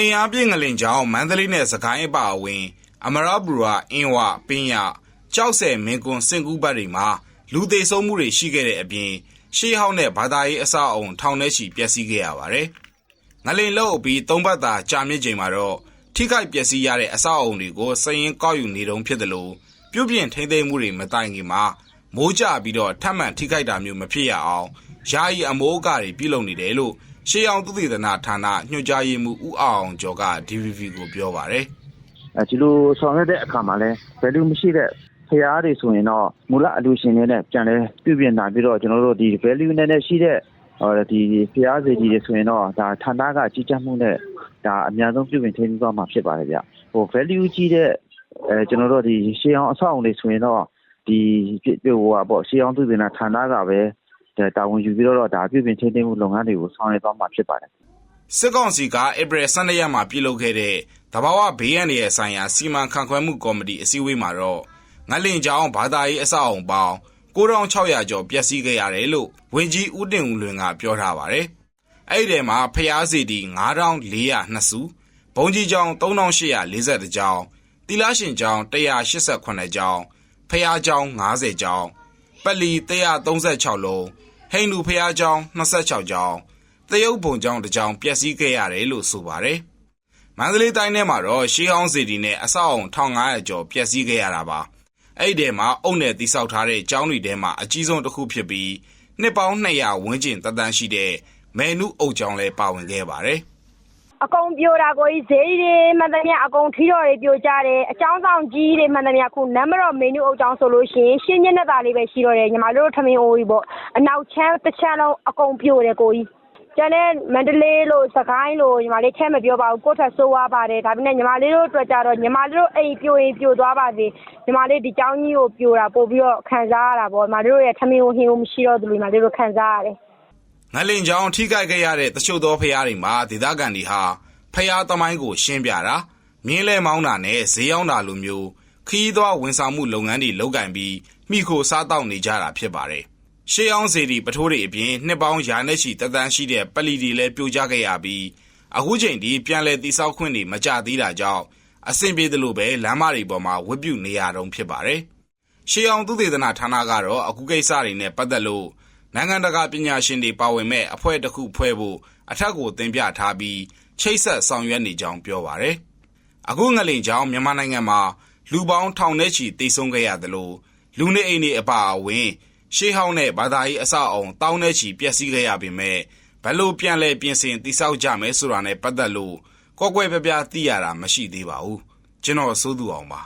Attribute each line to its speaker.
Speaker 1: အင်အားပြည့်ငလင်ကြောင့်မန္တလေးနဲ့စကိုင်းအပါအဝင် အမရပူရအင်းဝပင်းရကြောက်ဆယ်မင်းကွန်းစင်ကူးဘတ်တွေမှာလူသေးဆုံးမှုတွေရှိခဲ့တဲ့အပြင်ရှေးဟောင်းတဲ့ဘာသာရေးအဆောက်အုံထောင်ထဲချီပျက်စီးခဲ့ရပါတယ်။ငလင်လောက်အပြီးသုံးဘတ်သာကြာမြင့်ချိန်မှာတော့ထိခိုက်ပျက်စီးရတဲ့အဆောက်အုံတွေကိုစရင်ကောက်ယူနေတုံးဖြစ်တယ်လို့ပြုပြင်ထိန်းသိမ်းမှုတွေမတိုင်ခင်မှာမိုးကြပြီးတော့ထပ်မံထိခိုက်တာမျိုးမဖြစ်ရအောင်ယာယီအမိုးအကာတွေပြုလုပ်နေတယ်လို့ ရှေးအောင်သုတေသနဌာနညွှန်ကြားရေးမှူးဦးအောင်ကျော်က DVB ကိုပြောပါတယ်
Speaker 2: အဲဒီလိုဆောင်ရွက်တဲ့အခါမှာလည်း value မရှိတဲ့ဖျားတွေဆိုရင်တော့မူလအလူရှင်တွေနဲ့ပြန်လဲပြုပြင်လာပြီးတော့ကျွန်တော်တို့ဒီ value နဲ့နဲ့ရှိတဲ့ဟောဒီဖျားစီကြီးတွေဆိုရင်တော့ဒါဌာနကကြီးကြပ်မှုနဲ့ဒါအများဆုံးပြုပြင်ထိန်းသိမ်းသွားမှာဖြစ်ပါတယ်ဗျဟို value ကြီးတဲ့အဲကျွန်တော်တို့ဒီရှေးအောင်အဆောက်အုံတွေဆိုရင်တော့ဒီဟိုဟာပေါ့ရှေးအောင်သူတင်တာဌာနကပဲ တာဝန်ယူပြီးတော့ဒါပြုပြင်ထိန်းသိမ်းမှုလုပ်ငန်းတွေကိုဆောင်ရွက်သွားမှာဖြစ်ပါတယ်
Speaker 1: စစ်ကောင်စီကဧပြီ12ရက်မှာပြုလုပ်ခဲ့တဲ့တဘာဝဘေးရန်ရဲ့ဆိုင်ရာစီမံခန့်ခွဲမှုကော်မတီအစည်းအဝေးမှာတော့ငလင်ကြောင်ဘာသာရေးအဆောက်အုံပေါင်း9600ကျော်ပျက်စီးခဲ့ရတယ်လို့ဝန်ကြီးဦးတင်ဦးလွင်ကပြောထားပါတယ်။အဲ့ဒီထဲမှာဖျားစီတီ9402စုဘုံကြီးကျောင်း3840ကျောင်းတိလရှင်ကျောင်း188ကျောင်းဖျားကျောင်း90ကျောင်း ပလီ136လုံးဟိန္ဒူဖျားကျောင်း26ကျောင်းတရုတ်ဘုံကျောင်းတစ်ကျောင်းပျက်စီးခဲ့ရတယ်လို့ဆိုပါတယ်။မန္တလေးတိုင်းထဲမှာတော့ရှေးဟောင်းစီတီနဲ့အဆောက်အုံ1500ကျော်ပျက်စီးခဲ့ရတာပါ။အဲ့ဒီထဲမှာအုတ်နယ်တိဆောက်ထားတဲ့ကျောင်းတွေထဲမှာအကြီးဆုံးတစ်ခုဖြစ်ပြီးနှစ်ပေါင်း200ဝန်းကျင်တသန်းရှိတဲ့မဲနုအုတ်ကျောင်းလည်းပါဝင်ခဲ့ပါတယ်။
Speaker 3: အကုန်ပြိုတာကိုကြီးဈေးတွေမှန်သမျှအကုန်ထီတော်တွေပြိုကြတယ်အကြောင်းဆောင်ကြီးတွေမှန်သမျှခုနံပါတ်မေနူအုပ်ကြောင်းဆိုလို့ရှိရင်ရှင်းညက်သားလေးပဲရှိတော့တယ်ညီမတို့ထမင်းအိုးကြီးပေါ့အနောက်ချမ်းတစ်ချမ်းလုံးအကုန်ပြိုတယ်ကိုကြီးကျန်တဲ့မန္တလေးလို့စကိုင်းလို့ညီမလေးထဲမပြောပါဘူးကိုယ့်ထက်ဆိုးွားပါတယ်ဒါပေမဲ့ညီမလေးတို့အတွက်ကြတော့ညီမလေးတို့အိမ်ပြိုရင်ပြိုသွားပါစေညီမလေးဒီเจ้าကြီးကိုပြိုတာပို့ပြီးတော့ခံစားရတာပေါ့ညီမတို့ရဲ့ထမင်းကိုဟင်းကိုမရှိတော့ဘူးညီမလေးတို့ခံစားရတယ်
Speaker 1: ငလင်ကြောင်ထိခိုက်ခဲ့ရတဲ့တချို့သောဖျားတွေမှာဒေသခံတွေဟာဖျားသမိုင်းကိုရှင်းပြတာမြင်းလဲမောင်းတာနဲ့ဈေးရောက်တာလိုမျိုးခီးသွွားဝန်ဆောင်မှုလုပ်ငန်းတွေလုပ်ကင်ပြီးမိခိုစားတောက်နေကြတာဖြစ်ပါတယ်။ရှေးအောင်စီဒီပထိုးတွေအပြင်နှစ်ပေါင်းရာနဲ့ချီတသန်းရှိတဲ့ပလီတွေလည်းပြိုကျခဲ့ရပြီးအခုချိန်ဒီပြန်လဲတိဆောက်ခွင့်တွေမကြသေးတာကြောင့်အဆင်ပြေသလိုပဲလမ်းမတွေပေါ်မှာဝစ်ပြုနေရတုံးဖြစ်ပါတယ်။ရှေးအောင်သုတေသနဌာနကတော့အခုကိစ္စတွေနဲ့ပတ်သက်လို့ နိုင်ငံတကာပညာရှင်တွေပါဝင်မဲ့အဖွဲ့တစ်ခုဖွဲ့ဖို့အထက်ကိုတင်ပြထားပြီးချိတ်ဆက်ဆောင်ရွက်နေကြောင်းပြောပါရယ်အခုငလင်ကြောင်မြန်မာနိုင်ငံမှာလူပေါင်းထောင်နဲ့ချီတိတ်ဆုံးခဲ့ရသလိုလူနေအိမ်တွေအပါအဝင် ရှေးဟောင်းတဲ့ဘာသာရေးအဆောက်အုံတောင်းနဲ့ချီပျက်စီးခဲ့ရပေမဲ့ဘလို့ပြန်လဲပြင်ဆင်တိဆောက်ကြမယ်ဆိုတာနဲ့ပတ်သက်လို့ကွက်ကွက်ပြပြသိရတာမရှိသေးပါဘူးကျွန်တော်စိုးသူအောင်ပါ